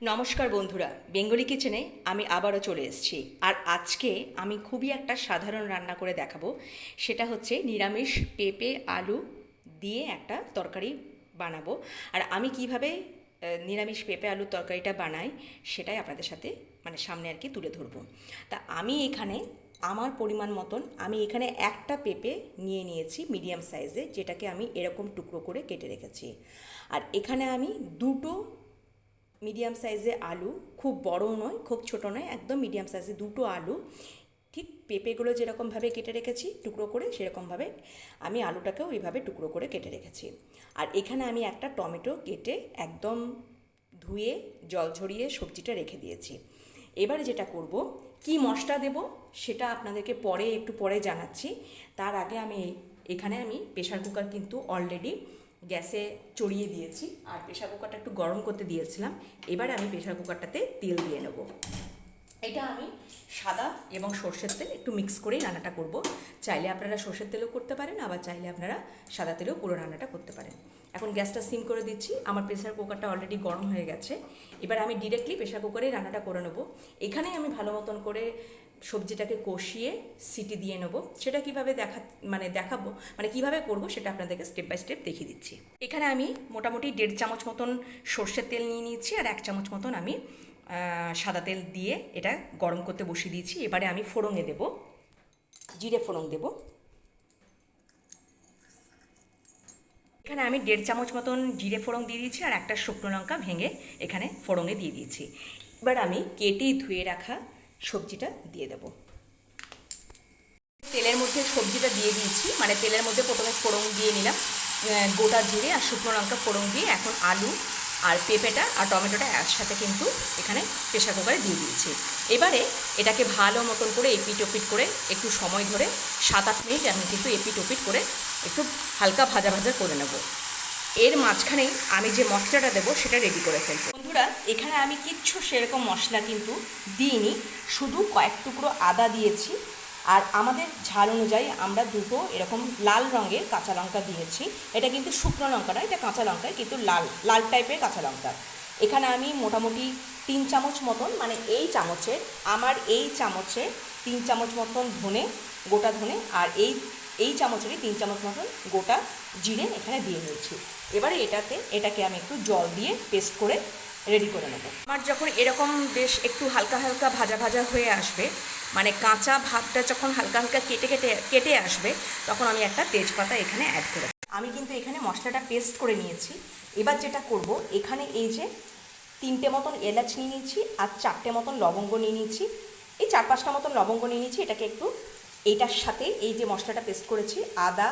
নমস্কার বন্ধুরা, বেঙ্গলি কিচেনে আমি আবারও চলে এসেছি। আর আজকে আমি খুবই একটা সাধারণ রান্না করে দেখাবো। সেটা হচ্ছে নিরামিষ পেঁপে, আলু দিয়ে একটা তরকারি বানাবো। আর আমি কীভাবে নিরামিষ পেঁপে, আলুর তরকারিটা বানাই সেটাই আপনাদের সাথে মানে সামনে আর কি তুলে ধরবো। তা আমি এখানে আমার পরিমাণ মতন আমি এখানে একটা পেঁপে নিয়ে নিয়েছি মিডিয়াম সাইজে, যেটাকে আমি এরকম টুকরো করে কেটে রেখেছি। আর এখানে আমি দুটো মিডিয়াম সাইজে আলু, খুব বড়ও নয়, খুব ছোটো নয়, একদম মিডিয়াম সাইজে দুটো আলু। ঠিক পেঁপেগুলো যেরকমভাবে কেটে রেখেছি, টুকরো করে সেরকমভাবে আমি আলুটাকেও এইভাবে টুকরো করে কেটে রেখেছি। আর এখানে আমি একটা টমেটো কেটে একদম ধুয়ে, জল ঝরিয়ে সবজিটা রেখে দিয়েছি। এবারে যেটা করব, কি মশলা দেব সেটা আপনাদেরকে পরে, একটু পরে জানাচ্ছি। তার আগে আমি এখানে আমি প্রেশার কুকার কিন্তু অলরেডি গ্যাসে চড়িয়ে দিয়েছি আর প্রেশার কুকারটা একটু গরম করতে দিয়েছিলাম। এবার আমি প্রেশার কুকারটাতে তেল দিয়ে নেব। এটা আমি সাদা এবং সর্ষের তেল একটু মিক্স করেই রান্নাটা করব। চাইলে আপনারা সর্ষের তেলও করতে পারেন, আবার চাইলে আপনারা সাদা তেলেও পুরো রান্নাটা করতে পারেন। এখন গ্যাসটা সিম করে দিচ্ছি। আমার প্রেশার কুকারটা অলরেডি গরম হয়ে গেছে। এবার আমি ডিরেক্টলি প্রেশার কুকারেই রান্নাটা করে নেব। এখানেই আমি ভালো মতন করে সবজিটাকে কষিয়ে সিটি দিয়ে নেব। সেটা কীভাবে দেখা মানে দেখাবো মানে কীভাবে করব সেটা আপনাদেরকে স্টেপ বাই স্টেপ দেখিয়ে দিচ্ছি। এখানে আমি মোটামুটি দেড় চামচ মতন সর্ষের তেল নিয়ে নিয়েছি আর এক চামচ মতন আমি সাদা তেল দিয়ে এটা গরম করতে বসিয়ে দিয়েছি। এবারে আমি ফোড়ঙে দেব। জিরে ফোড়ন দেব। এখানে আমি দেড় চামচ মতন জিরে ফোড়ন দিয়ে দিয়েছি আর একটা শুকনো লঙ্কা ভেঙে এখানে ফোড়ঙে দিয়ে দিয়েছি। এবার আমি কেটে ধুয়ে রাখা সবজিটা দিয়ে দেব। তেলের মধ্যে সবজিটা দিয়ে দিয়েছি। মানে তেলের মধ্যে প্রথমে ফোড়ন দিয়ে নিলাম গোটা জিরে আর শুকনো লঙ্কা ফোড়ন দিয়ে এখন আলু আর পেঁপেটা আর টমেটোটা একসাথে কিন্তু এখানে প্রেশার কুকারে দিয়ে দিয়েছি। এবারে এটাকে ভালো মতন করে এপিট ওপিট করে একটু সময় ধরে সাত আট মিনিট আমি কিন্তু এপিট ওপিট করে একটু হালকা ভাজা ভাজা করে নেব। এর মাঝখানেই আমি যে মশলাটা দেবো সেটা রেডি করে ফেলব। বন্ধুরা, এখানে আমি কিচ্ছু সেরকম মশলা কিন্তু দিইনি, শুধু কয়েক টুকরো আদা দিয়েছি, আর আমাদের ঝাল অনুযায়ী আমরা দুটো এরকম লাল রঙের কাঁচা লঙ্কা দিয়েছি। এটা কিন্তু শুকনো লঙ্কা নয়, এটা কাঁচা লঙ্কা কিন্তু লাল লাল টাইপের কাঁচা লঙ্কা। এখানে আমি মোটামুটি তিন চামচ মতন মানে এই চামচের, আমার এই চামচে তিন চামচ মতন ধনে, গোটা ধনে, আর এই এই চামচেরই তিন চামচ মতন গোটা জিরে এখানে দিয়ে নিয়েছি। এবারে এটাতে এটাকে আমি একটু জল দিয়ে পেস্ট করে রেডি করে নেব। আমার যখন এরকম বেশ একটু হালকা হালকা ভাজা ভাজা হয়ে আসবে মানে কাঁচা ভাতটা যখন হালকা হালকা কেটে কেটে কেটে আসবে তখন আমি একটা তেজপাতা এখানে অ্যাড করে। আমি কিন্তু এখানে মশলাটা পেস্ট করে নিয়েছি। এবার যেটা করব এখানে এই যে তিনটে মতন এলাচ নিয়ে নিয়েছি আর চারটে মতন লবঙ্গ নিয়ে নিয়েছি। এই চার পাঁচটা মতন লবঙ্গ নিয়ে নিয়েছি এটাকে একটু এইটার সাথে এই যে মশলাটা পেস্ট করেছি, আদা,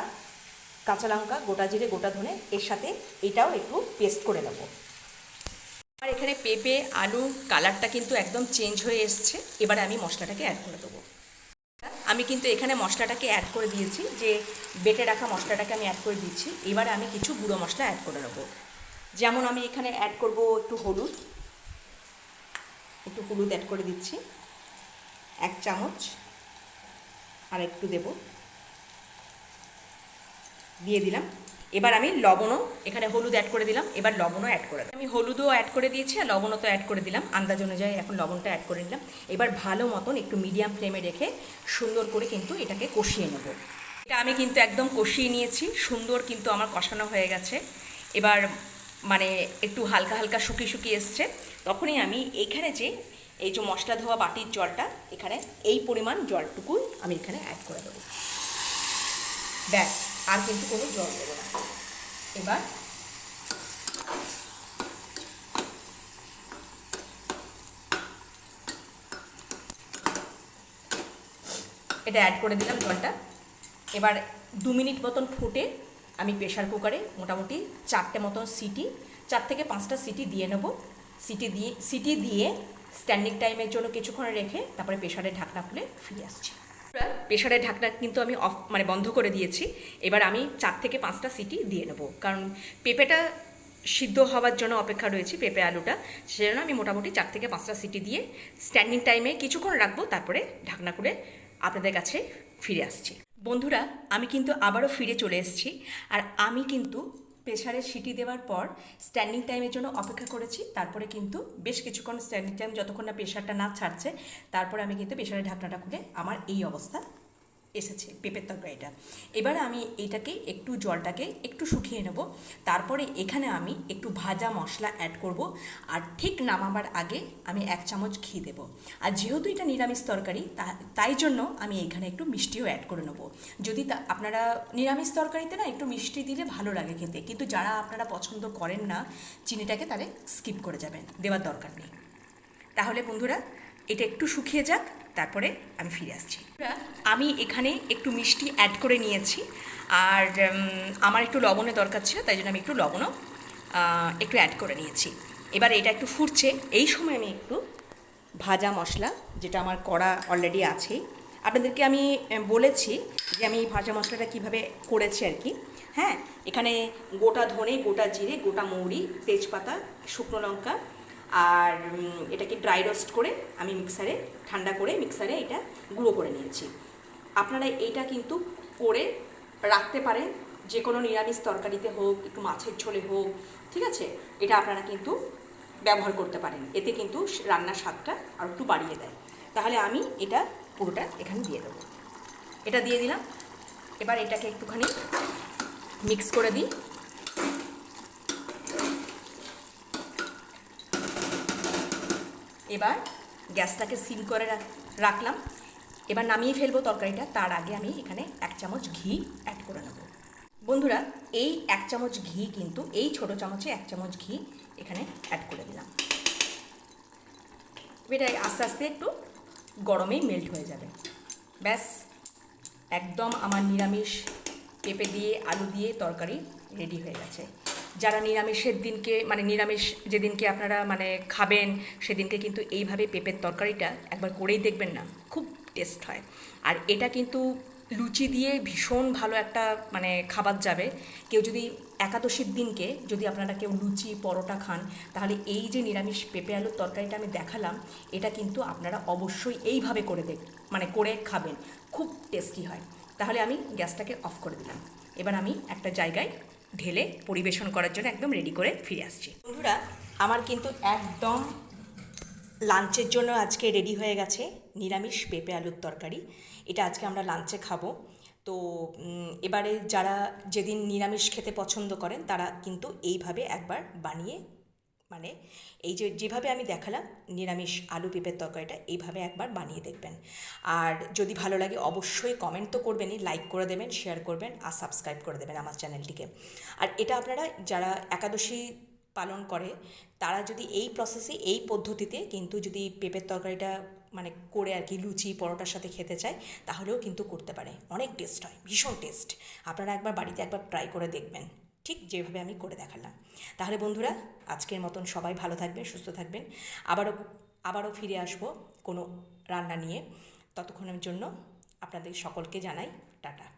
কাঁচা লঙ্কা, গোটা জিরে, গোটা ধনে, এর সাথে এটাও একটু পেস্ট করে নেব। আর এখানে পেঁপে, আলু কালারটা কিন্তু একদম চেঞ্জ হয়ে এসছে। এবারে আমি মশলাটাকে অ্যাড করে দেবো। আমি কিন্তু এখানে মশলাটাকে অ্যাড করে দিয়েছি, যে বেটে রাখা মশলাটাকে আমি অ্যাড করে দিচ্ছি। এবারে আমি কিছু গুঁড়ো মশলা অ্যাড করে নেব। যেমন আমি এখানে অ্যাড করব একটু হলুদ। একটু হলুদ অ্যাড করে দিচ্ছি। এক চামচ। আর একটু দেব। দিয়ে দিলাম। এবার আমি লবণও এখানে হলুদ অ্যাড করে দিলাম। এবার লবণও অ্যাড করে আমি হলুদও অ্যাড করে দিয়েছি আর লবণও তো অ্যাড করে দিলাম। আন্দাজ অনুযায়ী এখন লবণটা অ্যাড করে নিলাম। এবার ভালো মতন একটু মিডিয়াম ফ্লেমে রেখে সুন্দর করে কিন্তু এটাকে কষিয়ে নেব। এটা আমি কিন্তু একদম কষিয়ে নিয়েছি। সুন্দর কিন্তু আমার কষানো হয়ে গেছে। এবার মানে একটু হালকা হালকা শুকিয়ে শুকিয়ে এসছে। তখনই আমি এখানে যে এই যে মশলা ধোয়া বাটির জলটা, এখানে এই পরিমাণ জলটুকুই আমি এখানে অ্যাড করে দেবো। ব্যাস, আর কিন্তু কোনো জল দেবো না। এবার এটা অ্যাড করে দিলাম জলটা। এবার দু মিনিট মতন ফুটে আমি প্রেশার কুকারে মোটামুটি চারটে মতন সিটি, চার থেকে পাঁচটা সিটি দিয়ে নেব। সিটি দিয়ে সিটি দিয়ে স্ট্যান্ডিং টাইমের জন্য কিছুক্ষণ রেখে তারপরে প্রেশারের ঢাকনা খুলে ফিরে আসছি। প্রেশারের ঢাকনা কিন্তু আমি অফ মানে বন্ধ করে দিয়েছি। এবার আমি চার থেকে পাঁচটা সিটি দিয়ে নেব। কারণ পেঁপেটা সিদ্ধ হওয়ার জন্য অপেক্ষা রয়েছে, পেঁপে আলুটা। সেজন্য আমি মোটামুটি চার থেকে পাঁচটা সিটি দিয়ে স্ট্যান্ডিং টাইমে কিছুক্ষণ রাখব, তারপরে ঢাকনা করে আপনাদের কাছে ফিরে আসছি। বন্ধুরা, আমি কিন্তু আবারও ফিরে চলে এসেছি। আর আমি কিন্তু প্রেশারে সিটি দেওয়ার পর স্ট্যান্ডিং টাইমের জন্য অপেক্ষা করেছি। তারপরে কিন্তু বেশ কিছুক্ষণ স্ট্যান্ডিং টাইম যতক্ষণ না প্রেশারটা না ছাড়ছে, তারপরে আমি কিন্তু প্রেশারের ঢাকনাটা খুলে আমার এই অবস্থা এসেছে পেঁপের তরকারিটা এবার আমি এটাকে একটু জলটাকে একটু শুকিয়ে নেব। তারপরে এখানে আমি একটু ভাজা মশলা অ্যাড করব আর ঠিক নামাবার আগে আমি এক চামচ ঘি দেবো। আর যেহেতু এটা নিরামিষ তরকারি তাই জন্য আমি এখানে একটু মিষ্টিও অ্যাড করে নেব। যদি আপনারা, নিরামিষ তরকারিতে না একটু মিষ্টি দিলে ভালো লাগে খেতে। কিন্তু যারা আপনারা পছন্দ করেন না, চিনিটাকে তাহলে স্কিপ করে যাবেন, দেওয়ার দরকার নেই। তাহলে বন্ধুরা, এটা একটু শুকিয়ে যাক। তারপরে আমি ফিরে আসছি। আমি এখানে একটু মিষ্টি অ্যাড করে নিয়েছি। আর আমার একটু লবণের দরকার ছিল, তাই জন্য আমি একটু লবণও একটু অ্যাড করে নিয়েছি। এবার এটা একটু ফুটছে। এই সময় আমি একটু ভাজা মশলা, যেটা আমার করা অলরেডি আছেই আপনাদেরকে আমি বলেছি যে আমি এই ভাজা মশলাটা কীভাবে করেছি আর কি। হ্যাঁ এখানে গোটা ধনে, গোটা জিরে, গোটা মৌরি, তেজপাতা, শুকনো লঙ্কা আর এটাকে ড্রাই রোস্ট করে আমি মিক্সারে ঠান্ডা করে মিক্সারে এটা গুঁড়ো করে নিয়েছি। আপনারা এইটা কিন্তু করে রাখতে পারেন যে কোনো নিরামিষ তরকারিতে হোক, একটু মাছের ঝোলে হোক, ঠিক আছে? এটা আপনারা কিন্তু ব্যবহার করতে পারেন। এতে কিন্তু রান্নার স্বাদটা আর একটু বাড়িয়ে দেয়। তাহলে আমি এটা পুরোটা এখানে দিয়ে দেবো। এটা দিয়ে দিলাম। এবার এটাকে একটুখানি মিক্স করে দিই। এবার গ্যাসটাকে সিম করে রাখলাম। এবার নামিয়ে ফেলব তরকারিটা, তার আগে আমি এখানে এক চামচ ঘি অ্যাড করে নেব। বন্ধুরা, এই এক চামচ ঘি কিন্তু, এই ছোট চামচে এক চামচ ঘি এখানে অ্যাড করে দিলাম। এটা আস্তে আস্তে একটু গরমেই মেল্ট হয়ে যাবে। ব্যাস, একদম আমার নিরামিষ পেঁপে দিয়ে, আলু দিয়ে তরকারি রেডি হয়ে গেছে। যারা নিরামিষের দিনকে মানে নিরামিষ যেদিনকে আপনারা মানে খাবেন, সেদিনকে কিন্তু এইভাবে পেঁপের তরকারিটা একবার করেই দেখবেন না, খুব টেস্ট হয়। আর এটা কিন্তু লুচি দিয়ে ভীষণ ভালো একটা মানে খাবার যাবে। কেউ যদি একাদশীর দিনকে যদি আপনারা কেউ লুচি, পরোটা খান, তাহলে এই যে নিরামিষ পেঁপে আলুর তরকারিটা আমি দেখালাম, এটা কিন্তু আপনারা অবশ্যই এইভাবে করে দেখ মানে করে খাবেন, খুব টেস্টি হয়। তাহলে আমি গ্যাসটাকে অফ করে দিলাম। এবার আমি একটা জায়গায় ঢেলে পরিবেশন করার জন্য একদম রেডি করে ফিরে আসছি। বন্ধুরা, আমার কিন্তু একদম লাঞ্চের জন্য আজকে রেডি হয়ে গেছে নিরামিষ পেঁপে আলুর তরকারি। এটা আজকে আমরা লাঞ্চে খাব। তো এবারে যারা যেদিন নিরামিষ খেতে পছন্দ করেন, তারা কিন্তু এইভাবে একবার বানিয়ে মানে এই যে যেভাবে আমি দেখালাম নিরামিষ আলু পেঁপের তরকারিটা এইভাবে একবার বানিয়ে দেখবেন। আর যদি ভালো লাগে অবশ্যই কমেন্ট তো করবেনই লাইক করে দেবেন শেয়ার করবেন আর সাবস্ক্রাইব করে দেবেন আমার চ্যানেলটিকে আর এটা আপনারা যারা একাদশী পালন করে, তারা যদি এই প্রসেসে এই পদ্ধতিতে কিন্তু যদি পেঁপের তরকারিটা মানে করে আর কি লুচি, পরোটার সাথে খেতে চায়, তাহলেও কিন্তু করতে পারে। অনেক টেস্ট হয়, ভীষণ টেস্ট আপনারা একবার বাড়িতে একবার ট্রাই করে দেখবেন। ঠিক যেভাবে আমি করে দেখালাম। তাহলে বন্ধুরা, আজকের মতন সবাই ভালো থাকবেন, সুস্থ থাকবেন। আবারও আবারও ফিরে আসব কোনো রান্না নিয়ে। ততক্ষণের জন্য আপনাদের সকলকে জানাই টাটা।